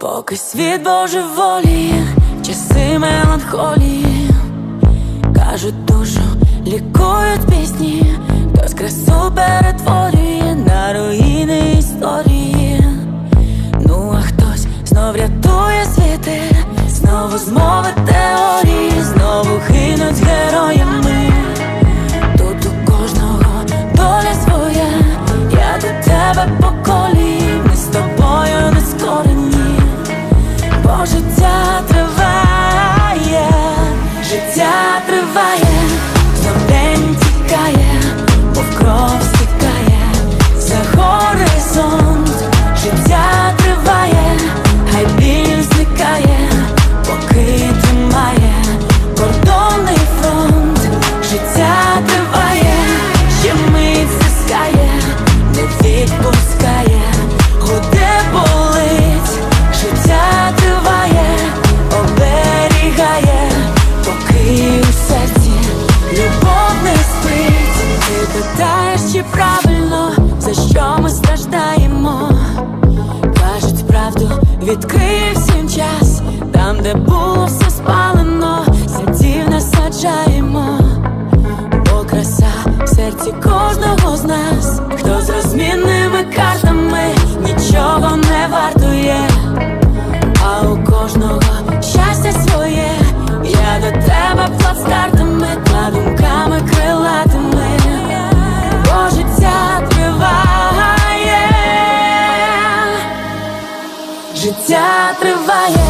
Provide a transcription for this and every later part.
Поки світ божеволіє, часи меланхолії, кажуть, душу лікують пісні, хтось красу перетворює на руїни історії. Ну а хтось знов рятує світи, знову змови життя триває, життя триває, в кожного з нас, хто з розмінними картами нічого не вартує, а у кожного щастя своє, я до тебе плацкартами, та думками крилатими, бо життя триває. Життя триває,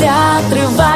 життя триває.